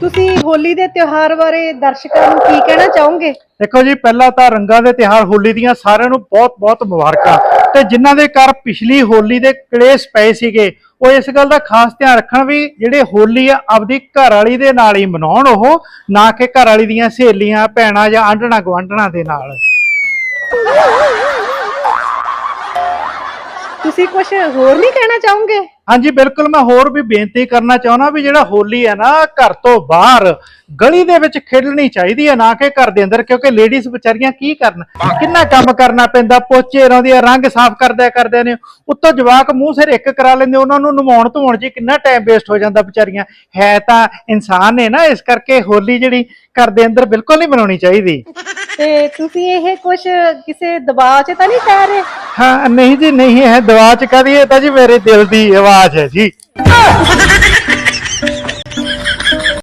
ਤੁਸੀਂ ਹੋਲੀ ਦੇ ਤਿਉਹਾਰ ਬਾਰੇ ਦਰਸ਼ਕਾਂ ਨੂੰ ਕੀ ਕਹਿਣਾ ਚਾਹੋਗੇ? ਦੇਖੋ ਜੀ ਪਹਿਲਾਂ ਤਾਂ ਰੰਗਾਂ ਦੇ ਤਿਹਾਰ ਹੋਲੀ ਦੀਆਂ ਸਾਰਿਆਂ ਨੂੰ ਬਹੁਤ-ਬਹੁਤ ਮੁਬਾਰਕਾਂ। ਤੇ ਜਿਨ੍ਹਾਂ ਦੇ ਘਰ ਪਿਛਲੀ ਹੋਲੀ ਦੇ ਕਲੇਸ਼ ਪਏ ਸੀਗੇ ਉਹ ਇਸ ਗੱਲ ਦਾ ਖਾਸ ਧਿਆਨ ਰੱਖਣ ਵੀ ਜਿਹੜੇ ਹੋਲੀ ਆ ਆਪਦੀ ਘਰ ਵਾਲੀ ਦੇ ਨਾਲ ਹੀ ਮਨਾਉਣ ਉਹ ਨਾ ਕਿ ਘਰ ਵਾਲੀ ਦੀਆਂ ਸਹੇਲੀਆਂ ਭੈਣਾਂ ਜਾਂ ਆਂਢਣਾ ਗੁਆਂਢਣਾ ਦੇ ਨਾਲ। ਤੁਸੀਂ ਕੁਝ ਹੋਰ ਨਹੀਂ ਕਹਿਣਾ ਚਾਹੋਗੇ? ਹਾਂਜੀ ਬਿਲਕੁਲ ਮੈਂ ਹੋਰ ਵੀ ਬੇਨਤੀ ਕਰਨਾ ਚਾਹੁੰਦਾ ਵੀ ਜਿਹੜਾ ਹੋਲੀ ਹੈ ਨਾ ਘਰ ਤੋਂ ਬਾਹਰ ਗਲੀ ਦੇ ਵਿੱਚ ਖੇਡਣੀ ਚਾਹੀਦੀ ਹੈ ਨਾ ਕਿ ਘਰ ਦੇ ਅੰਦਰ ਕਿਉਂਕਿ ਲੇਡੀਜ਼ ਵਿਚਾਰੀਆਂ ਕੀ ਕਰਨ? ਕਿੰਨਾ ਕੰਮ ਕਰਨਾ ਪੈਂਦਾ? ਪੋਚੇ ਲਾਉਂਦੀਆਂ ਰੰਗ ਸਾਫ਼ ਕਰਦਿਆ ਕਰਦੇ ਨੇ ਉੱਤੋਂ ਜਵਾਕ ਮੂੰਹ ਸਿਰ ਇੱਕ ਕਰਾ ਲੈਂਦੇ ਉਹਨਾਂ ਨੂੰ ਨਵਾਉਣ ਧੋਣ 'ਚ ਕਿੰਨਾ ਟਾਈਮ ਵੇਸਟ ਹੋ ਜਾਂਦਾ ਵਿਚਾਰੀਆਂ। ਹੈ ਤਾਂ ਇਨਸਾਨ ਨੇ ਨਾ ਇਸ ਕਰਕੇ ਹੋਲੀ ਜਿਹੜੀ ਘਰ ਦੇ ਅੰਦਰ ਬਿਲਕੁਲ ਨਹੀਂ ਮਨਾਉਣੀ ਚਾਹੀਦੀ। ਤੇ ਤੁਸੀਂ ਇਹ ਕੁਝ ਕਿਸੇ ਦਬਾਅ 'ਚ ਤਾਂ ਨਹੀਂ ਕਹਿ ਰਹੇ? ਹਾਂ, ਨਹੀਂ ਜੀ, ਨਹੀਂ ਹੈ। ਦਵਾ ਚ ਕਦੀ ਇਹ ਤਾਂ ਜੀ, ਮੇਰੇ ਦਿਲ ਦੀ ਆਵਾਜ਼ ਹੈ ਜੀ।